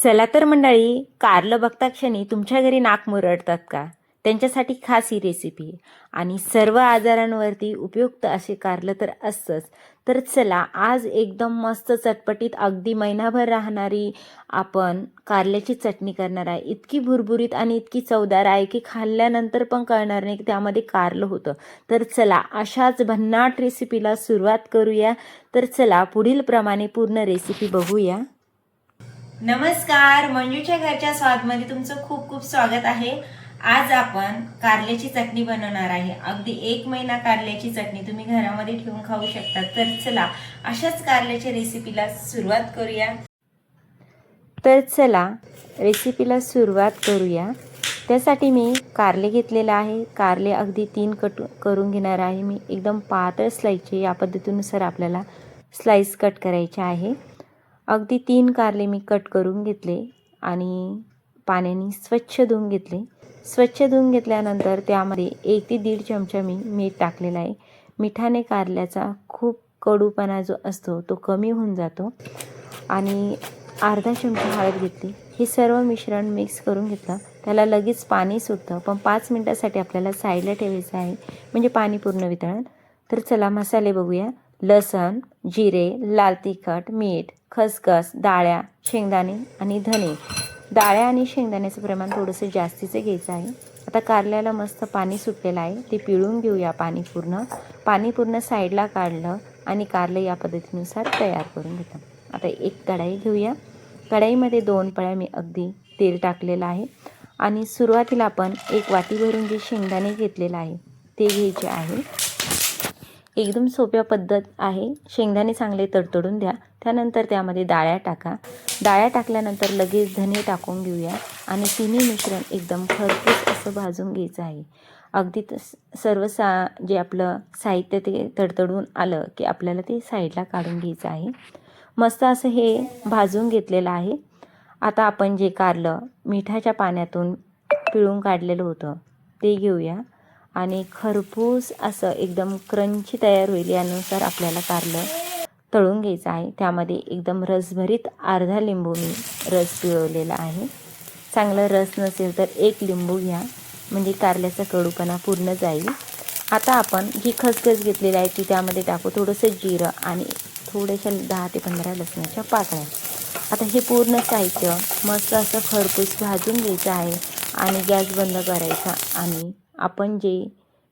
चला तर मंडळी कारलं बघता क्षणी तुमच्या घरी नाक मुरडतात का? त्यांच्यासाठी खास ही रेसिपी आणि सर्व आजारांवरती उपयुक्त असे कारलं तर असतंच तर चला आज एकदम मस्त चटपटीत अगदी महिनाभर राहणारी आपण कारल्याची चटणी करणार आहे. इतकी भुरभुरीत आणि इतकी चवदार आहे की खाल्ल्यानंतर पण कळणार नाही की त्यामध्ये कारलं होतं. तर चला अशाच भन्नाट रेसिपीला सुरुवात करूया. तर चला पुढील प्रमाणे पूर्ण रेसिपी बघूया. नमस्कार मंजूच्या घरच्या स्वादमध्ये तुमचं खूप खूप स्वागत आहे. आज आपण कारल्याची चटणी बनवणार आहे. अगदी एक महिना कारल्याची चटणी तुम्ही घरामध्ये ठेवून खाऊ शकता. तर चला अशाच कारल्याच्या रेसिपीला सुरुवात करूया. तर चला रेसिपीला सुरुवात करूया. त्यासाठी मी कारले घेतलेलं आहे. कारले अगदी तीन कट करून घेणार आहे. मी एकदम पातळ स्लाईसचे या पद्धतीनुसार आपल्याला स्लाईस कट करायचे आहे. अगदी तीन कारले मी कट करून घेतले आणि पाण्याने स्वच्छ धुवून घेतले. स्वच्छ धुवून घेतल्यानंतर त्यामध्ये एक ते दीड चमचा मी मीठ टाकलेला आहे. मिठाने कारल्याचा खूप कडूपणा जो असतो तो कमी होऊन जातो. आणि अर्धा चमचा हळद घेतली. हे सर्व मिश्रण मिक्स करून घेतलं. त्याला लगेच पाणी सुटतं. पण पाच मिनटासाठी आपल्याला साईडला ठेवायचं आहे म्हणजे पाणी पूर्ण वितळण. तर चला मसाले बघूया. लसण जिरे लाल तिखट मीठ. खसखस डाळ्या शेंगदाणे आणि धने डाळ्या आणि शेंगदाण्याचं प्रमाण थोडंसं जास्तीचं घ्यायचं आहे. आता कारल्याला मस्त पाणी सुटलेलं आहे. ते पिळून घेऊया पाणी पूर्ण. पाणी पूर्ण साईडला काढलं आणि कारलं या पद्धतीनुसार तयार करून घेतलं. आता एक कढाई घेऊया. कढाईमध्ये दोन पळ्या मी अगदी तेल टाकलेलं आहे. आणि सुरुवातीला आपण एक वाटी भरून जे शेंगदाणे घेतलेलं आहे ते घ्यायचे आहे. एकदम सोप्या पद्धत आहे. शेंगदाणे चांगले तडतडून द्या. त्यानंतर त्यामध्ये डाळ्या टाका. डाळ्या टाकल्यानंतर लगेच धने टाकून घेऊया आणि तिन्ही मिश्रण एकदम खरपूस असं भाजून घ्यायचं आहे. अगदी सर्व सा जे आपलं साहित्य ते तडतडून आलं की आपल्याला ते साईडला काढून घ्यायचं आहे. मस्त असं हे भाजून घेतलेलं आहे. आता आपण जे कारलं मिठाच्या पाण्यातून पिळून काढलेलं होतं ते घेऊया. आणि खरपूस असं एकदम क्रंची तयार होईल यानुसार आपल्याला कारलं तळून घ्यायचं आहे. त्यामध्ये एकदम रसभरीत अर्धा लिंबू मी रस पिळवलेला आहे. चांगला रस नसेल तर एक लिंबू घ्या. म्हणजे कारल्याचा कडूपणा पूर्ण जाईल. आता आपण जी खसखस घेतलेली आहे ती त्यामध्ये टाकू. थोडंसं जिरं आणि थोड्याशा दहा ते पंधरा लसणाच्या पाकळ्या. आता हे पूर्ण साहित्य मस्त असं खरपूस भाजून घ्यायचं आहे आणि गॅस बंद करायचा आणि आपण जे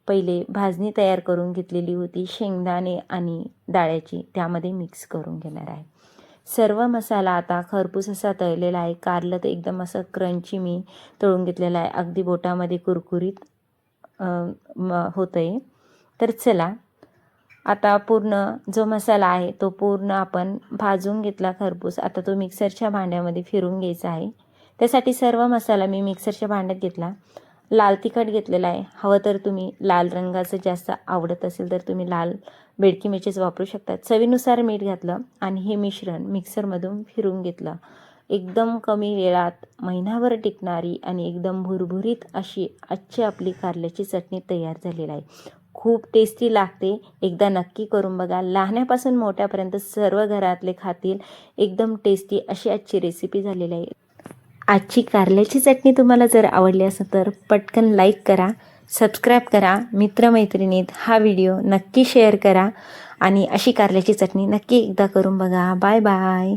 पहिले भाजणी तयार करून घेतलेली होती शेंगदाणे आणि डाळ्याची त्यामध्ये मिक्स करून घेणार आहे. सर्व मसाला आता खरपूस असा तळलेला आहे. कारलं तर एकदम असं क्रंची मी तळून घेतलेलं आहे. अगदी बोटामध्ये कुरकुरीत होतं आहे तर चला आता पूर्ण जो मसाला आहे तो पूर्ण आपण भाजून घेतला खरपूस. आता तो मिक्सरच्या भांड्यामध्ये फिरून घ्यायचा आहे. त्यासाठी सर्व मसाला मी मिक्सरच्या भांड्यात घेतला. लाल तिखट घेतलेला आहे. हवं तर तुम्ही लाल रंगाचं जास्त आवडत असेल तर तुम्ही लाल बेडकी मिरचीच वापरू शकता. चवीनुसार मीठ घातलं आणि हे मिश्रण मिक्सरमधून फिरून घेतलं. एकदम कमी वेळात महिनाभर टिकणारी आणि एकदम भुरभुरीत अशी आजची आपली कारल्याची चटणी तयार झालेली आहे. खूप टेस्टी लागते. एकदा नक्की करून बघा. लहानापासून मोठ्यापर्यंत सर्व घरातले खातील. एकदम टेस्टी अशी आजची रेसिपी झालेली आहे. आजची कारल्याची चटणी तुम्हाला जर आवडली असेल तर पटकन लाईक करा सबस्क्राईब करा मित्रमैत्रिणीत हा व्हिडिओ नक्की शेअर करा आणि अशी कारल्याची चटणी नक्की एकदा करून बघा. Bye bye